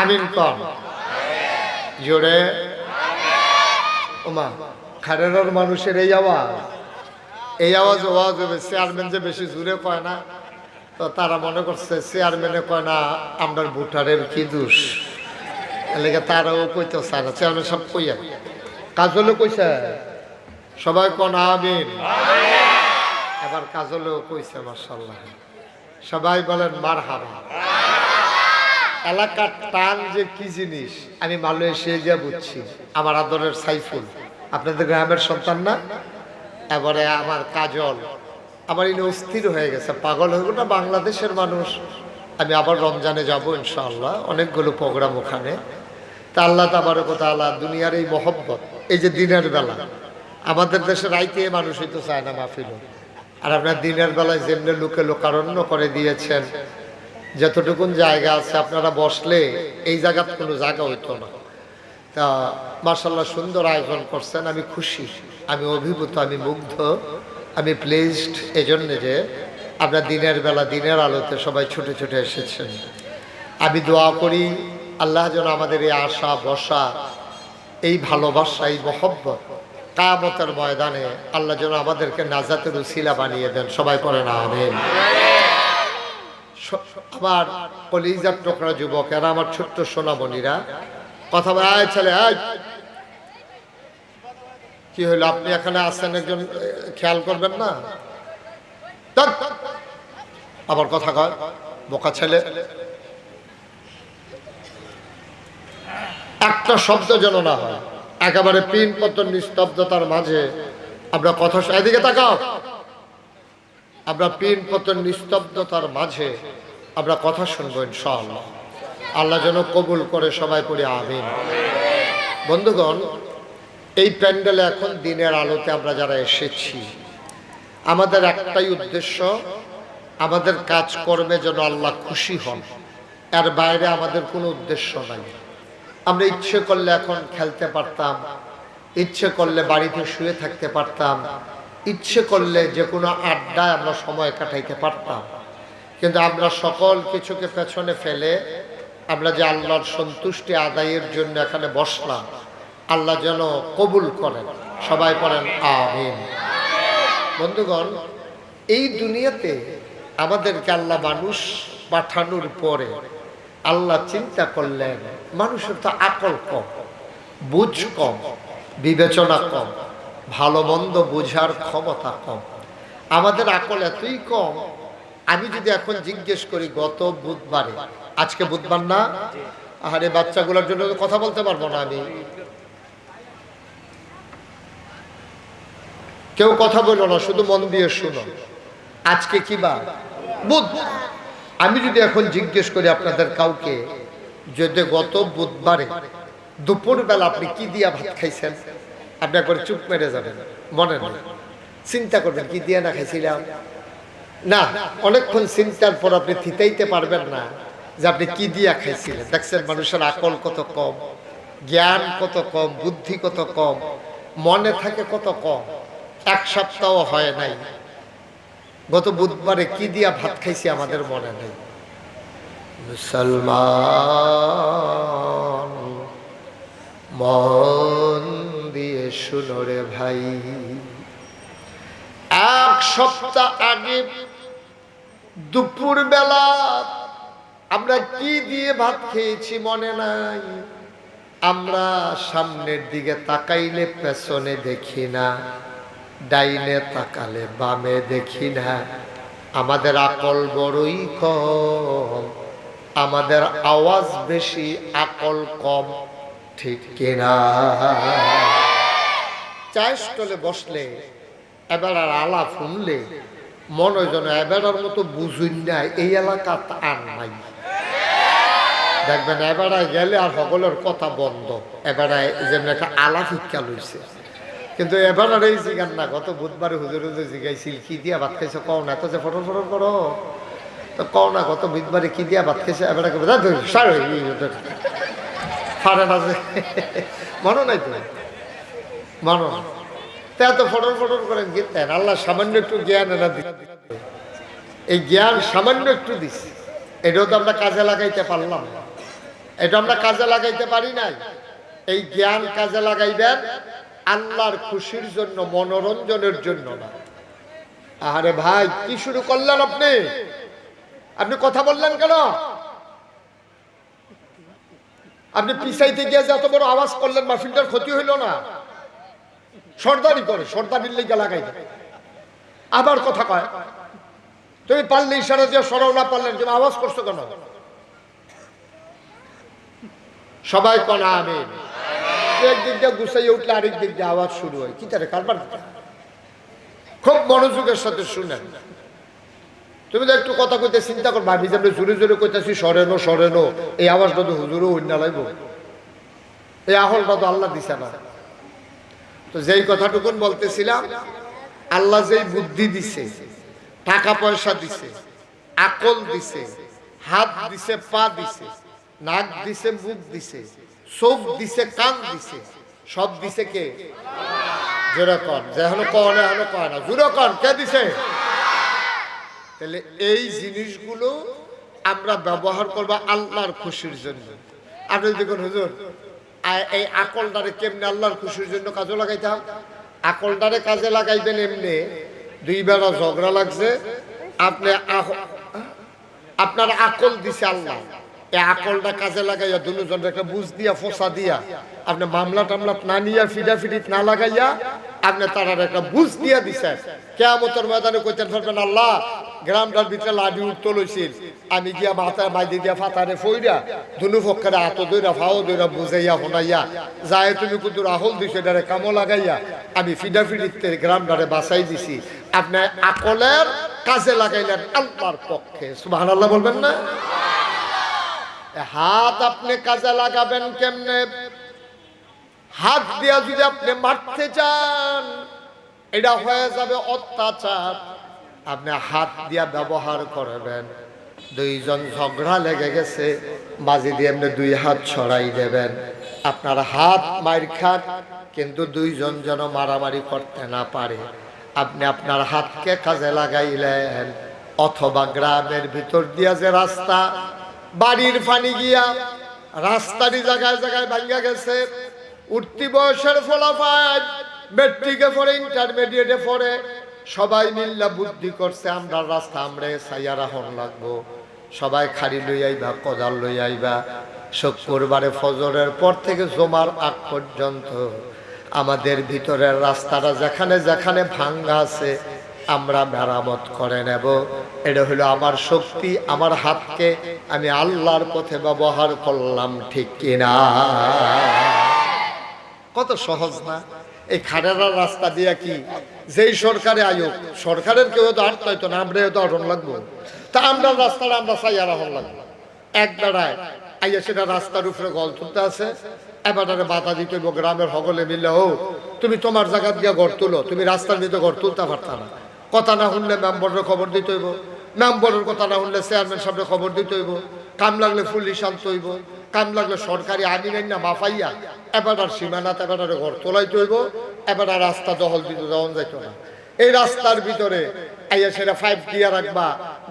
আমিন কন জোরে। ওমা, খারেরার মানুষের এই আওয়াজ। এই আওয়াজ আওয়াজ হবে, চেয়ারম্যান যে বেশি জোরে কয় না, তো তারা মনে করছে চেয়ারম্যানে কয় না আমরা ভোটারের কি দোষ? এলাকা তারাও কইতে চায় না চেয়ারম্যান সব কইয়া কাজলে কইছে, সবাই কন আমিন? এবার কাজলেও কইছে মার্শাল্লাহ সবাই বলেন মার হাবা এলাকার টান যে কি জিনিস, আমি মালয়েশিয়া গিয়ে বুঝছি। আমার আদরের সাইফুল, আপনাদের গ্রামের সন্তান না? এবারে আমার কাজল, আমার ইনি অস্থির হয়ে গেছে, পাগল হয়ে গেল বাংলাদেশের মানুষ। আমি আবার রমজানে যাব ইনশাআল্লাহ, অনেকগুলো প্রোগ্রাম ওখানে। তা আল্লাহ তাবার কথা আল্লাহ দুনিয়ার এই মহব্বত, এই যে দিনের বেলা, আমাদের দেশে রাইতে মানুষ হইতে চায় না মাহফিল আর আপনার দিনের বেলায় যেমনি লোকে লোকারণ্য করে দিয়েছেন যতটুকুন জায়গা আছে, আপনারা বসলে এই জায়গার কোনো জায়গা হইতো না। তা মার্শাল্লাহ সুন্দর আয়োজন করছেন, আমি খুশি, আমি অভিভূত, আমি মুগ্ধ, আমি প্লেসড এই জন্যে যে আপনার দিনের বেলা দিনের আলোতে সবাই ছুটে ছুটে এসেছেন। আমি দোয়া করি, আল্লাহ যেন আমাদের এই আশা বসা এই ভালোবাসা, এই মহব্বত কামতের ময়দানে আল্লাহ যেন আমাদেরকে নাজাতের উসিলা বানিয়ে দেন। সবাই করে না আমেন। স- আমার কলিজার টোকরা যুবকেরা আমার ছোট্ট সোনামণিরা। কথা বলে ছেলে কি হইল, আপনি এখানে আসছেন একজন খেয়াল করবেন না। আবার কথা কয়, বোকা ছেলে। একটা শব্দ যেন না হয়, একেবারে পিন পতন নিস্তব্ধতার মাঝে, আমরা কথা এদিকে তাকাও। আমরা পিন পতন নিস্তব্ধতার মাঝে আমরা কথা শুনব ইনশাআল্লাহ। আল্লাহ যেন কবুল করে সবাই পড়ে, আমিন। বন্ধুগণ, এই প্যান্ডেলে এখন দিনের আলোতে আমরা যারা এসেছি, আমাদের একটাই উদ্দেশ্য, আমাদের কাজকর্মে যেন আল্লাহ খুশি হন। এর বাইরে আমাদের কোনো উদ্দেশ্য নাই। আমরা ইচ্ছে করলে এখন খেলতে পারতাম, ইচ্ছে করলে বাড়িতে শুয়ে থাকতে পারতাম ইচ্ছে করলে যে কোনো আড্ডায় আমরা সময় কাটাইতে পারতাম। কিন্তু আমরা সকল কিছুকে পেছনে ফেলে আমরা যে আল্লাহর সন্তুষ্টি আদায়ের জন্য এখানে বসলাম, আল্লাহ যেন কবুল করেন। সবাই পড়েন, আমিন। বন্ধুগণ, এই দুনিয়াতে আমাদেরকে আল্লাহ মানুষ পাঠানোর পরে আল্লাহ চিন্তা করলেন, মানুষের তো আকল কম, বুঝ কম, বিবেচনা কম। ভালো মন্দ বোঝার ক্ষমতা কম। আমাদের আকল এতই কম, আমি যদি এখন জিজ্ঞেস করি গত বুধবারে, আজকে বুধবার না? আরে বাচ্চাগুলোর জন্য কথা বলতে পারব না আমি। কেউ কথা বলল না, শুধু মন দিয়ে শুনো। আজকে কি বা বুধ। আমি যদি এখন জিজ্ঞেস করি আপনাদের কাউকে, যদি গত বুধবারে দুপুরবেলা আপনি কি দিয়া ভাত খাইছেন? আপনি একবার চুপ মেরে যাবেন, মনে নেই। চিন্তা করবেন, কি দিয়ে না খাইছিলাম? না, অনেকক্ষণ চিন্তার পর আপনি থিতাইতে পারবেন না যে আপনি কি দিয়া খাইছিলেন। দেখছেন মানুষের আকল কত কম, জ্ঞান কত কম, বুদ্ধি কত কম, মনে থাকে কত কম। এক সপ্তাহ হয় নাই। গত বুধবারে কি দিয়া ভাত খাইছি আমাদের মনে নেই। মুসলমান মন দিয়ে শুনো রে ভাই। এক সপ্তাহ আগে দুপুর বেলা আমরা কি দিয়ে ভাত খেয়েছি মনে নাই। আমরা সামনের দিকে তাকাইলে পেছনে দেখি না, ডাইনে তাকালে বামে দেখি না। আমাদের আকল বড়ই কম, আমাদের আওয়াজ বেশি, আকল কম, ঠিক কিনা? চায়ের স্টলে বসলে, এবার আর আলা শুনলে, মনে যেন এবারের মতো বুঝুন না, এই এলাকা আর নাই। দেখবেন এবারে গেলে আর সকলের কথা বন্ধ, এবারে যেমন একটা আলা শিক্ষা লইছে। কিন্তু এবার আর এই জিগান না, গত বুধবারে হুজুর হুজুর জিগাইছিল, কি দিয়া ভাত খাইছো? কও না তো যে ফটর ফটর করো। তো কও না, গত বুধবারে কি দিয়া ভাত খাইছো? এবারে সার ফারে না মনে নাই তো? মানো? তা এত ফটর ফটর করে গীতেন আল্লাহ সামান্য একটু জ্ঞান এরা এই জ্ঞান সামান্য একটু দিচ্ছে এটাও তো আমরা কাজে লাগাইতে পারলাম। এটা আমরা কাজে লাগাইতে পারি নাই। এই জ্ঞান কাজে লাগাইবেন আল্লাহর খুশির জন্য, মনোরঞ্জনের জন্য না। আরে ভাই, কি শুরু করলেন আপনি? আপনি কথা বললেন কেন? আপনি পিছাইতে গিয়ে যে এত বড় আওয়াজ করলেন, মাহফিলটার ক্ষতি হইল না। সর্দারি করে, সর্দারির লেগে লাগাই। আবার কথা কয়, তুমি পারলে ইশারা দিয়ে সরাও না পারলে, তুমি আওয়াজ করছ কেন? সবাই কনা আমি একদিক দিয়ে গুছাইয়ে উঠলে আরেক দিক দিয়ে আওয়াজ শুরু হয়। কি তারে কারবার? খুব মনোযোগের সাথে শুনেন। তুমি তো একটু কথা কইতে চিন্তা কর ভাবি যে জোরে জোরে কইতেছি, সরেনো সরেনো, এই আওয়াজটা তো হুজুরও অন্য লাগবো। এই আহলটা তো আল্লাহ দিছে না। তো যেই কথাটুকুন বলতেছিলাম, আল্লাহ যেই বুদ্ধি দিছে, টাকা পয়সা দিছে, আকল দিছে, হাত দিছে, পা দিছে, নাক দিছে, মুখ দিছে, চোখ দিছে, কান দিছে, সব দিছে কে? জোরে কন, যেহনো কন এহনো কয় না, জোরে কন, কে দিছে? তাহলে এই জিনিসগুলো আমরা ব্যবহার করব আল্লাহর খুশির জন্য। আপনি দেখুন হুজুর আ- এই কেমনে আল্লাহর খুশির জন্য কাজে কাজে লাগাইবেন এমনি ঝগড়া লাগছে। আপনি আপনার আকল দিছে আল্লাহ। এই আকলটা কাজে লাগাইয়া দুজন একটা বুঝ দিয়া, ফোসা দিয়া আপনি মামলা টামলা না নিয়া ফিডা ফিডিত না লাগাইয়া আপনি তারার একটা বুঝ দিয়া দিছেন। কেয়ামতের ময়দানে কইতেন পারবেন আল্লাহ গ্রামটার ভিতরে লাডি উঠতে লইছিল। আমি গিয়া মাথায় মাইদি দিয়া ফাতারে ফইরা দুনু পক্ষের হাত দইরা ফাও দইরা বুঝাইয়া, শোনাইয়া, যায় তুমি কিন্তু রাহুল দিছো, এটারে কামো লাগাইয়া আমি ফিডা ফিডিতে গ্রামটারে বাঁচাই দিছি। আপনি আকলের কাজে লাগাইলেন আল্লাহর পক্ষে। সুবহানাল্লাহ বলবেন না? হাত আপনি কাজে লাগাবেন কেমনে? হাত দিয়া যদি আপনি মারতে চান, এটা হয়ে যাবে অত্যাচার। আপনি হাত দিয়া ব্যবহার করবেন। দুইজন ঝগড়া লেগে গেছে, বাজি দিয়ে আপনি দুই হাত ছড়াই দেবেন। আপনার হাত মার খান, কিন্তু দুইজন যেন মারামারি করতে না পারে। আপনি আপনার হাতকে কাজে লাগাইলেন, অথবা গ্রামের ভিতর দিয়া যে রাস্তা, বাড়ির পানি গিয়া রাস্তারই জায়গায় জায়গায় ভাঙ্গা গেছে, উঠতি বয়সের ফলাফল মেট্রিকে পড়ে ইন্টারমিডিয়েটে পড়ে সবাই মিল্লা বুদ্ধি করছে, আমরা রাস্তা, আমরা সাইয়ারা হন লাগবো। সবাই খাড়ি লই আইবা, কোদাল লই আইবা। শুক্রবারে ফজরের পর থেকে জমার আগ পর্যন্ত আমাদের ভিতরের রাস্তাটা যেখানে যেখানে ভাঙ্গা আছে, আমরা মেরামত করে নেব। এটা হলো আমার শক্তি, আমার হাতকে আমি আল্লাহর পথে ব্যবহার করলাম ঠিক কিনা? কত সহজ না? এই খাড়ারা রাস্তা দিয়া কি? যেই সরকারে আয়োগ, সরকারের কেউ তো আর তো না আমরা তো অটন লাগবো। তা আমরা রাস্তাটা আমরা সাইয়ারা হন লাগবো। এক বেড়ায় আইয়া সেটা রাস্তার উপরে গল তুলতে আছে, এবারে বাধা দিতে হইব, গ্রামের সকলে মিললে ও, তুমি তোমার জায়গা দিয়ে ঘর তুলো, তুমি রাস্তার ভিতরে ঘর তুলতে পারতা না। কথা না শুনলে মেম্বরের খবর দিতে হইব। মেম্বরের কথা না শুনলে চেয়ারম্যান সাহেবের খবর দিতে হইব। কাম লাগলে পুলিশ আনতে হইব। কাম লাগলে সরকারি আইন আইন না মাফাইয়া, এবার আর সীমানাতে, এবার ঘর তোলাইতে হইব, এবার রাস্তা দখল দিতে দেওয়া যাইত না। এই রাস্তার ভিতরে আইয়া সেটা ফাইভ দিয়া রাখবা,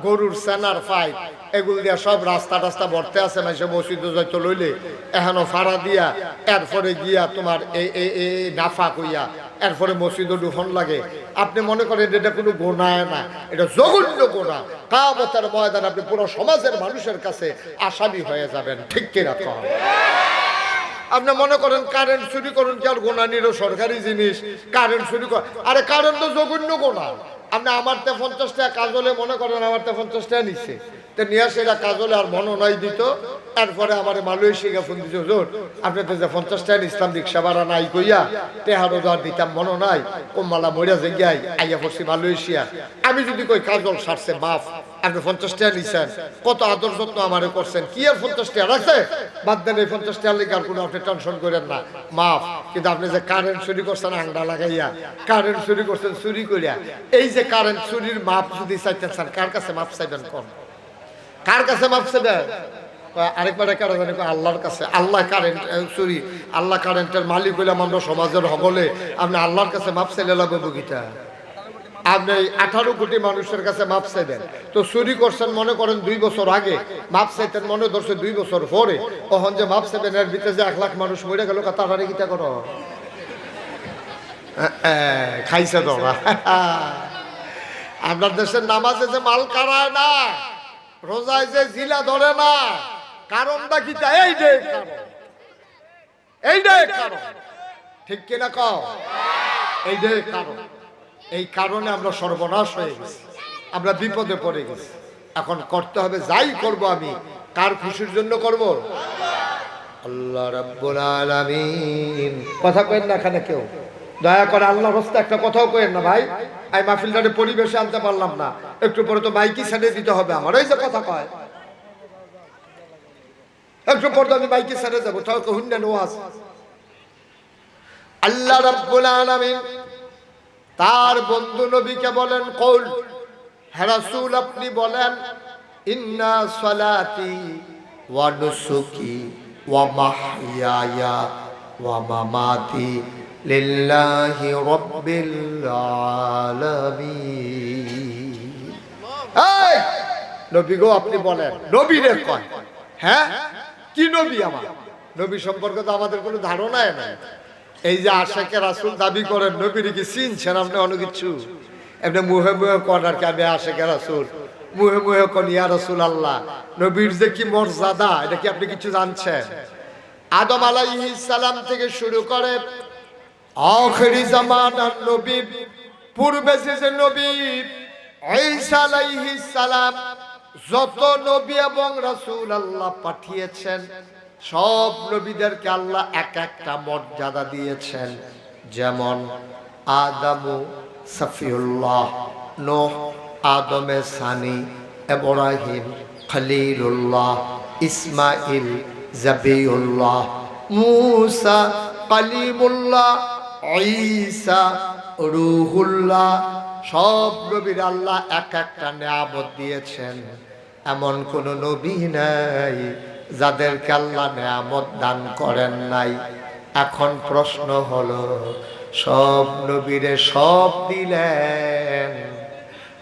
গরুর সেনার ফাইভ এগুলো দিয়া সব রাস্তা টাস্তা ভরতে আছে, মাইসে মসজিদ যাইতো লইলে, এখানো ফাড়া দিয়া, এরপরে গিয়া তোমার এই নাফা কইয়া এরপরে মসজিদ দুফন লাগে। আপনি মনে করেন এটা কোনো গোনায় না, এটা জঘন্য গোনা। কাবতার ময়দান আপনি পুরো সমাজের মানুষের কাছে আসামি হয়ে যাবেন, ঠিক কিনা কম আপনি মনে করেন কারেন্ট চুরি করুন কি আর গোনা নিল সরকারি জিনিস? কারেন্ট চুরি কর আরে কারেন্ট তো জঘন্য গোনা। আপনি আমার তে পঞ্চাশ টাকা কাজলে মনে করেন আমার তে পঞ্চাশ টাকা নিচ্ছে আমি যদি কই কাজল সারছে মাফ আপনি পঞ্চাশ টাকা নিছেন, কত আদর যত্ন আমারে করছেন, কি আর পঞ্চাশ টাকা রাখছে বাদ দেন এই পঞ্চাশ টাকা লিখে আর কোনো আপনি টেনশন করেন না। মাফ, কিন্তু আপনি যে কারেন্ট চুরি করছেন আংডা লাগাইয়া কারেন্ট চুরি করছেন, চুরি করিয়া, এই যে কারেন্ট চুরির মাপ যদি চাইতেন কার কাছে মাপ চাইবেন কোন? কার কাছে মাপ চাইবেন আরেকবার কারা জানি আল্লাহর কাছে। আল্লাহ কারেন্ট চুরি আল্লাহ কারেন্টের মালিক হইলাম আমরা সমাজের হগলে আপনি আল্লাহর কাছে মাপ চাইলে লাগবে বগিটা। আপনি আঠারো কোটি মানুষের কাছে মাপ চাইবেন। তো চুরি করছেন মনে করেন দুই বছর আগে মাপ চাইতেন মনে ধরছে দুই বছর পরে। তখন যে মাপ চাইবেন, এর ভিতরে যে এক লাখ মানুষ মরে গেল তাড়াতাড়ি গীতা করো। খাইছে তোরা আপনার দেশের নামাজে যে মাল কারায় না। রোজায় যে জিলা ধরে না, কারণটা কি? এই যে কারণ। এইটাই কারণ। ঠিক কিনা কও? এইটাই কারণ। এই কারণে আমরা সর্বনাশ হয়ে গেছি। আমরা বিপদে পড়ে গেছি। এখন করতে হবে, যাই করব আমি, কার খুশির জন্য করব? আল্লাহ রাব্বুল আলামিন। কথা কইেন না এখানে কেউ। দয়া করে আল্লাহর হস্তে একটা কথাও কইেন না ভাই। এই মাহফিলটারে পরিবেশে আনতে পারলাম না। একটু পরে তো মাইকি ছেড়ে দিতে হবে আমার। ওই যে কথা কয়। একটু পর আমি বাইকে ছেড়ে যাব। তাও তো হুন্ডা নোয়াজ আল্লাহ রাব্বুল আলামিন তার বন্ধু নবীকে বলেন, কৌল, হে রাসূল, আপনি বলেন, ইন্না সালাতি ওয়া নুসুকি ওয়া মাহইয়ায়া ওয়া মামাতি লিল্লাহি রাব্বিল আলামিন। নবী গো, আপনি বলেন নবী রে কয়? হ্যাঁ? কি নবী আমার? নবী সম্পর্কে তো আমাদের কোনো ধারণাই নাই। এই যে আশেকে রাসুল দাবি করেন, নবীর কি চিনছেন আপনি অনেক কিছু? এমনি মুহে মুহে করার কে, আমি আশেকে রাসুল। মুহে মুহে কন, ইয়া রাসুল আল্লাহ নবীর যে কি মর্যাদা, এটা কি আপনি কিছু জানছেন? আদম আলাইহিস সালাম থেকে শুরু করে আখেরি জামানার নবী, পূর্বে যে নবী সালাম, যত নবী এবং রাসূল আল্লাহ পাঠিয়েছেন, সব নবীদেরকে আল্লাহ এক একটা মর্যাদা দিয়েছেন। যেমন আদামু সফিউল্লাহ, নোহ, আদমে সানি, ইব্রাহিম খলিলুল্লাহ ইসমাইল জাবিউল্লাহ, মুসা কালিমুল্লাহ ঈসা রুহুল্লাহ, সব নবীর আল্লাহ এক একটা নিয়ামত দিয়েছেন। এমন কোন নবী নাই যাদেরকে আল্লাহ নিয়ামত দান করেন নাই। এখন প্রশ্ন হলো, সব নবীরে সব দিলেন?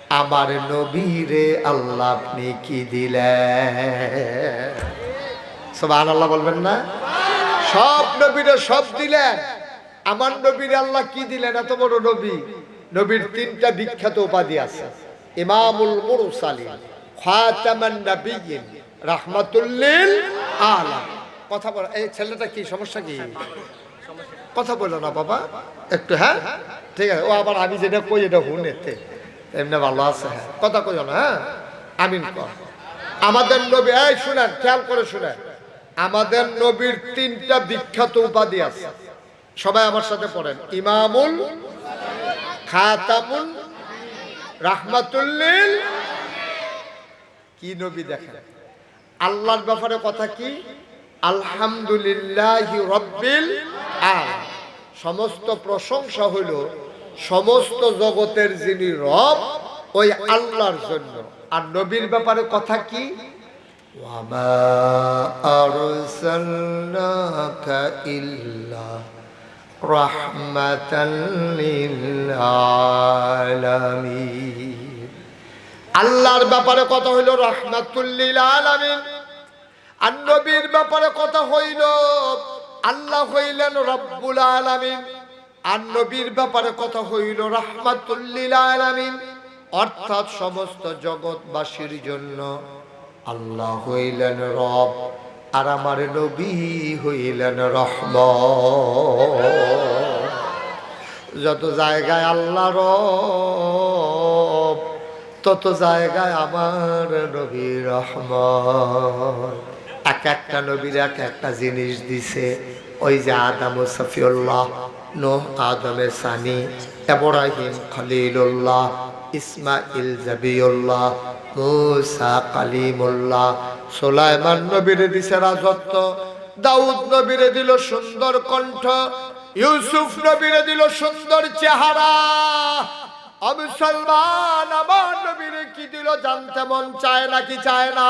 আমার নবীরে আল্লাহ আপনি কি দিলেন? সবান আল্লাহ বলবেন না? সব নবীরে সব দিলেন। আমার নবীর আল্লাহ কি দিলেন? এত বড় নবী। নবীর তিনটা বিখ্যাত উপাধি আছে। ইমামুল মুরসালিন, খাতামান নাবিয়িন রাহমাতুল্লিল আলাম কথা বল, এই ছেলেটা কি, সমস্যা কি? কথা বলো না বাবা। একটু হ্যাঁ? ঠিক আছে, ও আবার আমি যেটা কই, এটা হুনেতে এমনি ভালো আছে হ্যাঁ। কথা কইও না হ্যাঁ? আমিন কর। আমাদের নবী, এই শুনেন, খেয়াল করে শুনেন। আমাদের নবীর তিনটা বিখ্যাত উপাধি আছে। সবাই আমার সাথে পড়েন। ইমামুল খাতামুল রাহমাতুল্লিল। কি নবী দেখেন? আল্লাহর ব্যাপারে কথা কি? আলহামদুলিল্লাহ রব্বিল আল। সমস্ত প্রশংসা হইল সমস্ত জগতের যিনি রব, ওই আল্লাহর জন্য। আর নবীর ব্যাপারে কথা কি? ওয়ামা আরসালনাকা ইল্লা আল্লাহর ব্যাপারে কথা হইল রাহমাতুল্লিল আলামিন আর নবীর ব্যাপারে কথা হইল, আল্লাহ হইলেন রব্বুল আলামিন। আর নবীর ব্যাপারে কথা হইল রাহমাতুল্লিল আলামিন অর্থাৎ সমস্ত জগৎবাসীর জন্য আল্লাহ হইলেন রব। আর আমার নবী হইলেন রহম যত জায়গায় আল্লাহ রব, তত জায়গায় আমার নবী রহমান এক একটা নবীর এক একটা জিনিস দিছে, ওই যে আদম সফিউল্লাহ, নোহ, আদমে সানি এব্রাহিম খলিলুল্লাহ ইসমাইল জাবিউল্লাহ, মুসা কালিমুল্লাহ সোলাইমান নবীরে দিছে রাজত্ব, দাউদ নবীরে দিল সুন্দর কণ্ঠ, ইউসুফ নবীরে দিল সুন্দর চেহারা। আমি সলমান আমার নবীরে কি দিল জানতে মন চায় নাকি চায় না?